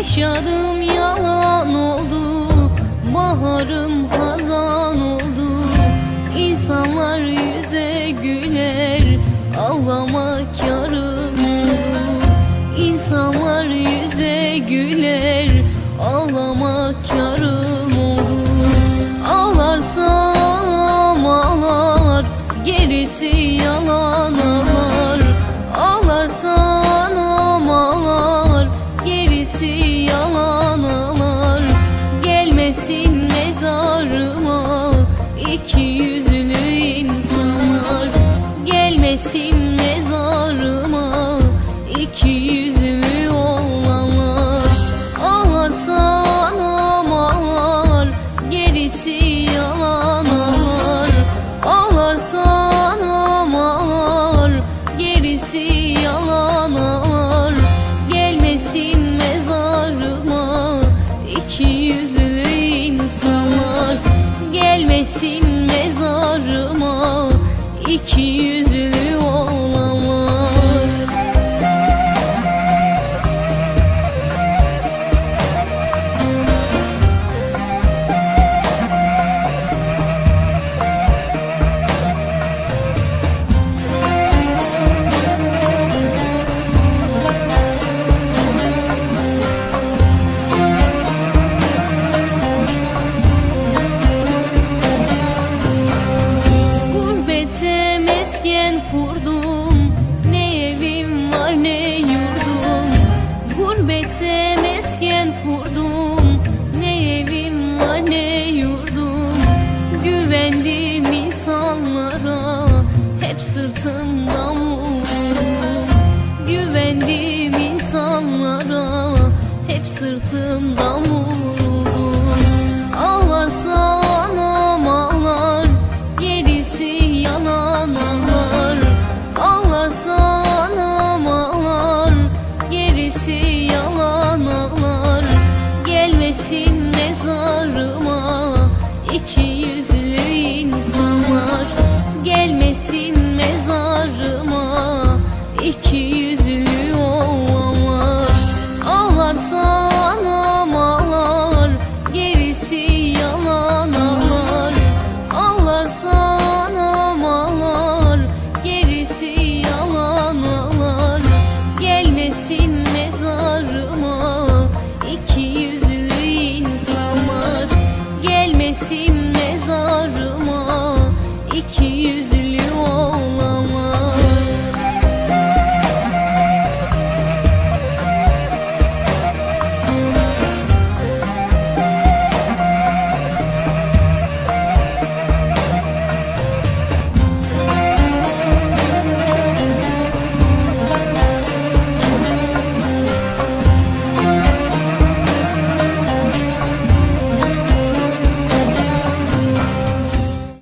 Yaşadım yalan oldu. Baharım hazan oldu. İnsanlar yüze güler Ağlamak yarım oldu İnsanlar yüze güler Ağlamak yarım oldu Ağlarsam ağlar Gerisi Gerisi yüzlü insanlar. Gelmesin mezarıma iki yüzlü Hep sırtımdan vurdum. Güvendim insanlara Hep sırtımdan vurdum iki yüzlü olanlar Ağlarsa anam gerisi yalan ağlar. Ağlarsa anam gerisi yalan ağlar. Gelmesin mezarıma iki yüzlü insanlar. Gelmesin